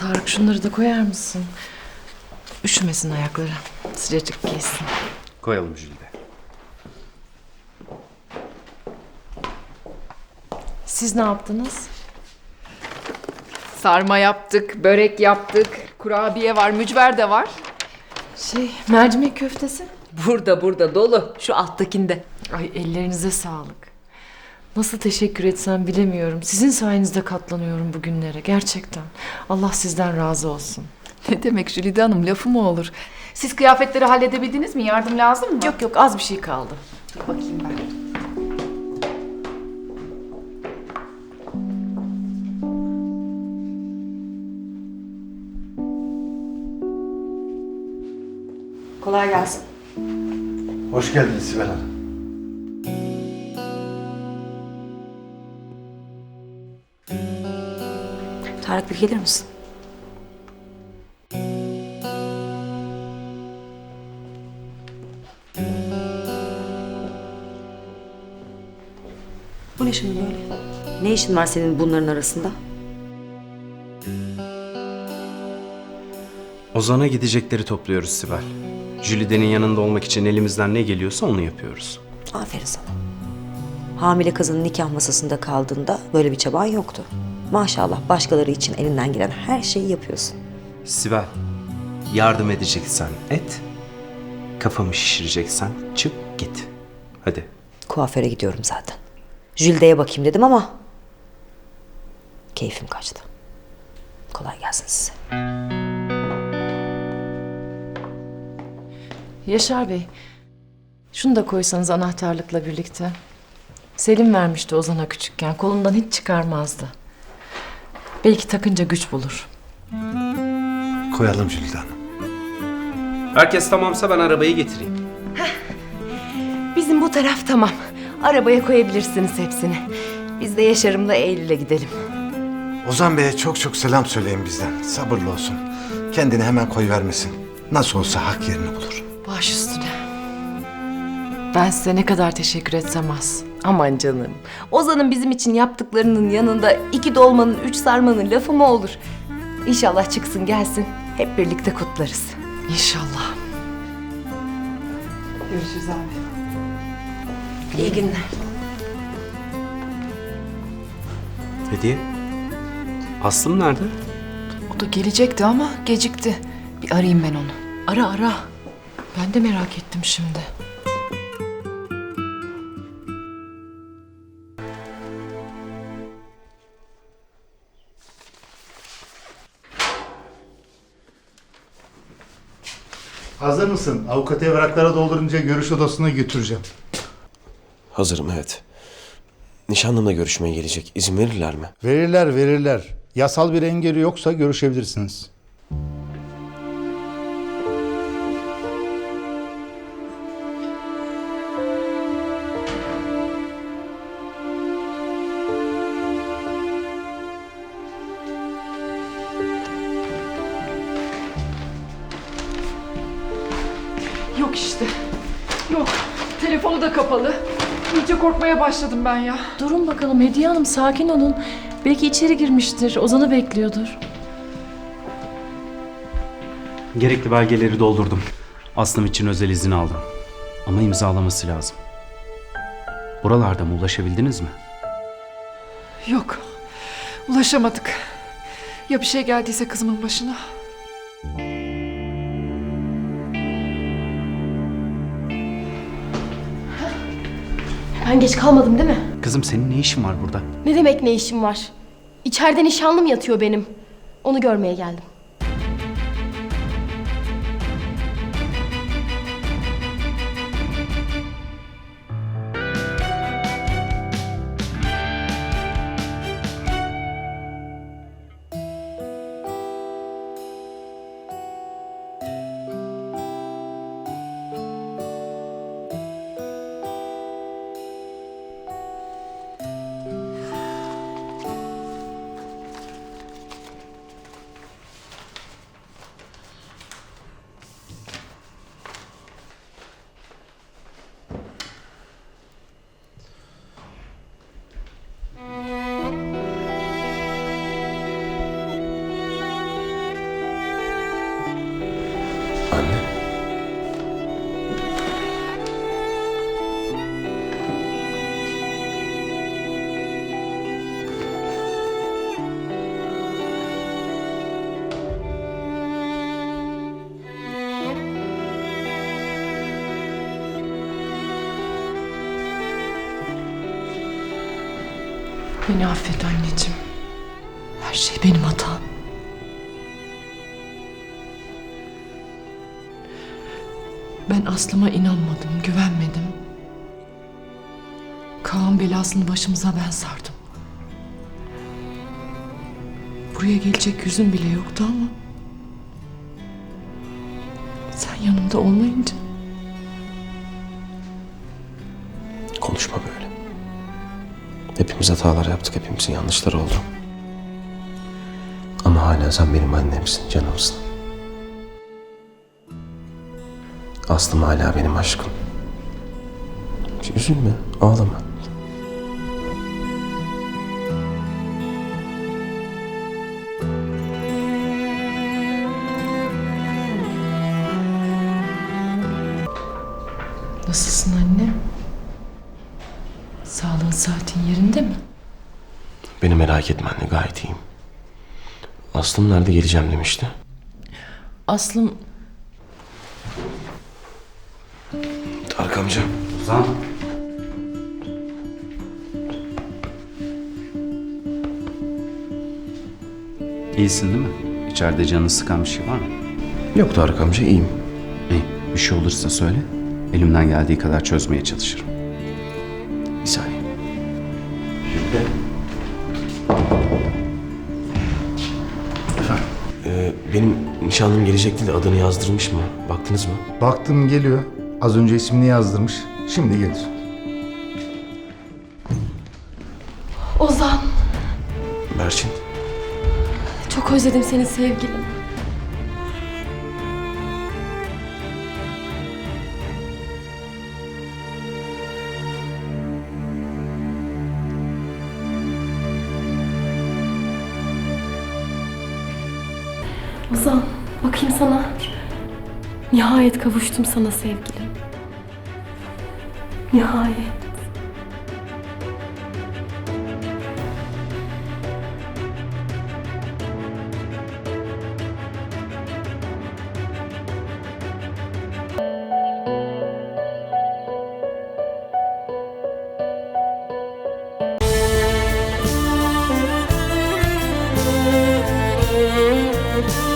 Tarık şunları da koyar mısın? Üşümesin ayakları. Sıcacık giysin. Koyalım Jülide. Siz ne yaptınız? Sarma yaptık, börek yaptık, kurabiye var, mücver de var. Şey, mercimek köftesi. Burada burada dolu, şu alttakinde. Ay ellerinize sağlık. Nasıl teşekkür etsem bilemiyorum. Sizin sayenizde katlanıyorum bugünlere gerçekten. Allah sizden razı olsun. Ne demek Jülide Hanım, lafı mı olur? Siz kıyafetleri halledebildiniz mi? Yardım lazım mı? Yok yok az bir şey kaldı. Dur bakayım ben. Kolay gelsin. Hoş geldiniz Sibel Hanım. Tarık bir gelir misin? Bu ne şimdi böyle? Ne işin var senin bunların arasında? Ozan'a gidecekleri topluyoruz Sibel. Jülide'nin yanında olmak için elimizden ne geliyorsa onu yapıyoruz. Aferin sana. Hamile kızın nikah masasında kaldığında böyle bir çaban yoktu. Maşallah başkaları için elinden gelen her şeyi yapıyorsun. Sibel, yardım edeceksen et. Kafamı şişireceksen çık git. Hadi. Kuaföre gidiyorum zaten. Jülde'ye bakayım dedim ama... Keyfim kaçtı. Kolay gelsin size. Yaşar Bey, şunu da koysanız anahtarlıkla birlikte. Selim vermişti Ozan'a küçükken. Kolundan hiç çıkarmazdı. Belki takınca güç bulur. Koyalım Jülide Hanım. Herkes tamamsa ben arabayı getireyim. Bizim bu taraf tamam. Arabaya koyabilirsiniz hepsini. Biz de Yaşar'ımla Eylül'e gidelim. Ozan Bey'e çok çok selam söyleyin bizden. Sabırlı olsun. Kendini hemen koyvermesin. Nasıl olsa hak yerini bulur. Baş üstüne. Ben size ne kadar teşekkür etsem az. Aman canım. Ozan'ın bizim için yaptıklarının yanında iki dolmanın, üç sarmanın lafı mı olur? İnşallah çıksın gelsin. Hep birlikte kutlarız. İnşallah. Görüşürüz abi. İyi günler. Hediye. Aslım nerede? O da gelecekti ama gecikti. Bir arayayım ben onu. Ara ara. Ben de merak ettim şimdi. Hazır mısın? Avukatı evraklara doldurunca görüş odasına götüreceğim. Hazırım evet. Nişanlımla görüşmeye gelecek. İzin verirler mi? Verirler verirler. Yasal bir engeli yoksa görüşebilirsiniz. Yok. Telefonu da kapalı. İyice korkmaya başladım ben ya. Durun bakalım Hediye Hanım sakin olun. Belki içeri girmiştir. Ozan'ı bekliyordur. Gerekli belgeleri doldurdum. Aslım için özel izin aldım. Ama imzalaması lazım. Buralarda mı ulaşabildiniz mi? Yok. Ulaşamadık. Ya bir şey geldiyse kızımın başına? Ben geç kalmadım değil mi? Kızım senin ne işin var burada? Ne demek ne işim var? İçeride nişanlım yatıyor benim. Onu görmeye geldim. Beni affet anneciğim. Her şey benim hatam. Ben Aslı'ma inanmadım, güvenmedim. Kaan belasını başımıza ben sardım. Buraya gelecek yüzüm bile yoktu ama... Sen yanımda olmayınca... Konuşma böyle. Hepimiz hatalar yaptık, hepimizin yanlışları oldu. Ama hala sen benim annemsin, canımsın. Aslım hala benim aşkım. Üzülme, ağlama. Nasılsın anne? Saatin yerinde mi? Beni merak etme anne, gayet iyiyim. Aslım nerede geleceğim demişti. Aslım Tarık amca. Ozan. İyisin değil mi? İçeride canını sıkan bir şey var mı? Yok Tarık amca, iyiyim. İyi. Bir şey olursa söyle. Elimden geldiği kadar çözmeye çalışırım. Bir saniye. Benim nişanlım gelecekti de adını yazdırmış mı? Baktınız mı? Baktım geliyor. Az önce ismini yazdırmış. Şimdi gelir. Ozan, Berçin. çok özledim seni sevgilim. Ozan, bakayım sana. Nihayet kavuştum sana sevgilim. Nihayet. Müzik